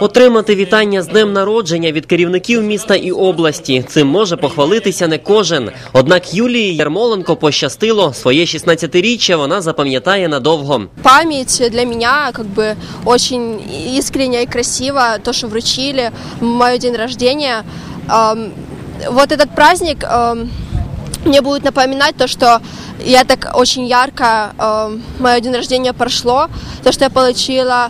Отримати вітання з днем народження від керівників міста і області. Цим може похвалитися не кожен. Однак Юлії Ярмоленко пощастило. Своє 16-річчя вона запам'ятає надовго. Память для меня как бы очень искренняя и красиво, то, что вручили в мой день рождения. Эм, Вот этот праздник эм, мне будет напоминать то, что я так очень ярко, эм, мое день рождения прошло, то, что я получила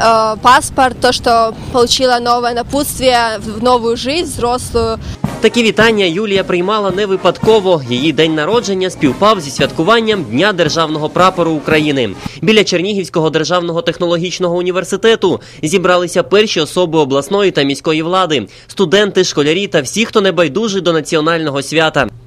э, паспорт, то, что получила новое напутствие в новую жизнь, взрослую. Такі вітання Юлія приймала не випадково. Її день народження співпав зі святкуванням Дня державного прапору України. Біля Чернігівського державного технологічного університету зібралися перші особи обласної та міської влади, студенти, школярі та всі, хто не байдужий до національного свята. –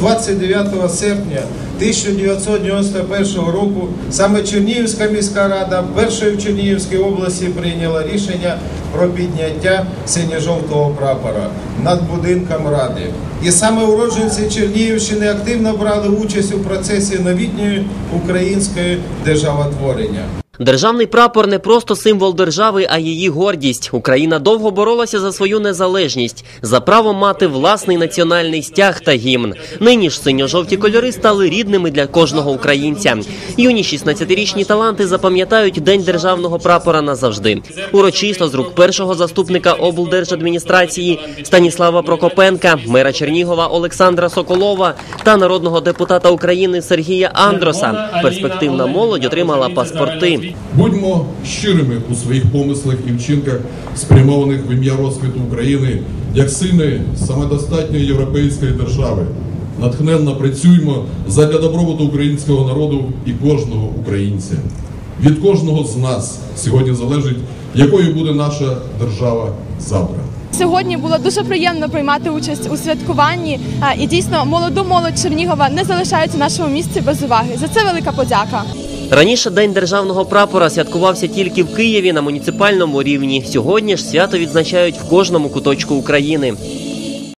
29 серпня 1991 року саме Чернігівська міська рада першою в Чернігівській області прийняла рішення про підняття синьо-жовтого прапора над будинком ради. І саме уродженці Чернігівщини активно брали участь у процесі новітньої української державотворення. Державний прапор не просто символ держави, а її гордість. Україна довго боролася за свою незалежність, за право мати власний національний стяг та гімн. Нині ж синьо-жовті кольори стали рідними для кожного українця. Юні 16-річні таланти запам'ятають день державного прапора назавжди. Урочисто з рук першого заступника облдержадміністрації Станіслава Прокопенка, мера Чернігова Олександра Соколова та народного депутата України Сергія Андроса. Перспективна молодь отримала паспорти. Будьмо щирими у своїх помислах і вчинках, спрямованих в ім'я розквіту України як сильної, самодостатньої європейської держави. Натхненно працюймо задля добробуту українського народу і кожного українця. Від кожного з нас сьогодні залежить, якою буде наша держава завтра. Сьогодні було дуже приємно приймати участь у святкуванні. І дійсно молоду молодь Чернігова не залишають у нашому місці без уваги. За це велика подяка. Раніше день державного прапора святкувався тільки в Києві на муніципальному рівні. Сьогодні ж свято відзначають в кожному куточку України.